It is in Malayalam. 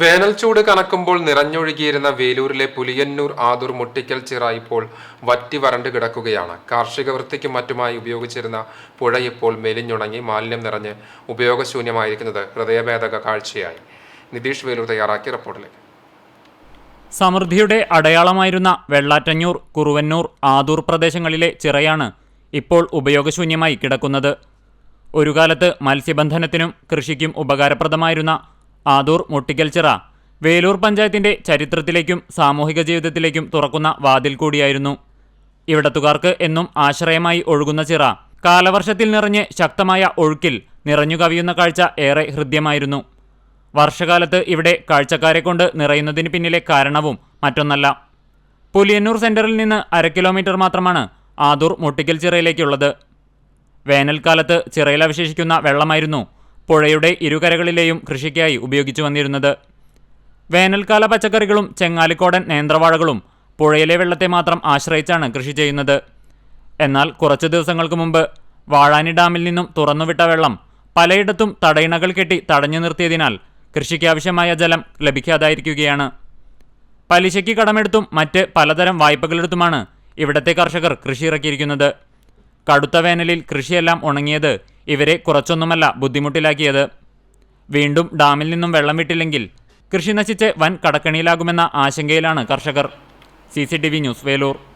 വേനൽ ചൂട് കനക്കുമ്പോൾ നിറഞ്ഞൊഴുകിയിരുന്ന വേലൂരിലെ പുലിയന്നൂർ ആദൂർ മുട്ടിക്കൽ ചിറ ഇപ്പോൾ വറ്റി വരണ്ട് കിടക്കുകയാണ്. കാർഷിക വൃത്തിക്കും മറ്റുമായി ഉപയോഗിച്ചിരുന്ന പുഴ ഇപ്പോൾ മെലിഞ്ഞുണങ്ങി മാലിന്യം നിറഞ്ഞ് ഉപയോഗശൂന്യമായിരിക്കുന്നത് ഹൃദയഭേദക കാഴ്ചയായി. നിതീഷ് വേലൂർ തയ്യാറാക്കിയ റിപ്പോർട്ടിലേക്ക്. സമൃദ്ധിയുടെ അടയാളമായിരുന്ന വെള്ളാറ്റഞ്ഞൂർ കുറുവന്നൂർ ആദൂർ പ്രദേശങ്ങളിലെ ചിറയാണ് ഇപ്പോൾ ഉപയോഗശൂന്യമായി കിടക്കുന്നത്. ഒരു കാലത്ത് മത്സ്യബന്ധനത്തിനും കൃഷിക്കും ഉപകാരപ്രദമായിരുന്ന ആദൂർ മുട്ടിക്കൽച്ചിറ. വേലൂർ പഞ്ചായത്തിന്റെ ചരിത്രത്തിലേക്കും സാമൂഹിക ജീവിതത്തിലേക്കും തുറക്കുന്ന വാതിൽ കൂടിയായിരുന്നു. ഇവിടത്തുകാർക്ക് എന്നും ആശ്രയമായി ഒഴുകുന്ന ചിറ. കാലവർഷത്തിൽ നിറഞ്ഞ് ശക്തമായ ഒഴുക്കിൽ നിറഞ്ഞു കവിയുന്ന കാഴ്ച ഏറെ ഹൃദ്യമായിരുന്നു. വർഷകാലത്ത് ഇവിടെ കാഴ്ചക്കാരെ കൊണ്ട് നിറയുന്നതിന് പിന്നിലെ കാരണവും മറ്റൊന്നല്ല. പുലിയന്നൂർ സെന്ററിൽ നിന്ന് അര കിലോമീറ്റർ മാത്രമാണ് ആദൂർ മുട്ടിക്കൽ ചിറയിലേക്കുള്ളത് വേനൽക്കാലത്ത് ചിറയിൽ അവശേഷിക്കുന്ന വെള്ളമായിരുന്നു പുഴയുടെ ഇരുകരകളിലെയും കൃഷിക്കായി ഉപയോഗിച്ചു വന്നിരുന്നത്. വേനൽക്കാല പച്ചക്കറികളും ചെങ്ങാലിക്കോടൻ നേന്ത്രവാഴകളും പുഴയിലെ വെള്ളത്തെ മാത്രം ആശ്രയിച്ചാണ് കൃഷി ചെയ്യുന്നത്. എന്നാൽ കുറച്ചു ദിവസങ്ങൾക്ക് മുമ്പ് വാഴാനി ഡാമിൽ നിന്നും തുറന്നുവിട്ട വെള്ളം പലയിടത്തും തടയിണകൾ കെട്ടി തടഞ്ഞു നിർത്തിയതിനാൽ കൃഷിക്കാവശ്യമായ ജലം ലഭിക്കാതായിരിക്കുകയാണ്. പലിശയ്ക്ക് കടമെടുത്തും മറ്റ് പലതരം വായ്പകളെടുത്തുമാണ് ഇവിടത്തെ കർഷകർ കൃഷി ഇറക്കിയിരിക്കുന്നത് കടുത്ത വേനലിൽ കൃഷിയെല്ലാം ഉണങ്ങിയത് ഇവരെ കുറച്ചൊന്നുമല്ല ബുദ്ധിമുട്ടിലാക്കിയത്. വീണ്ടും ഡാമിൽ നിന്നും വെള്ളം വിട്ടില്ലെങ്കിൽ കൃഷി നശിച്ച് വൻ കടക്കണിയിലാകുമെന്ന ആശങ്കയിലാണ് കർഷകർ. C News Velur.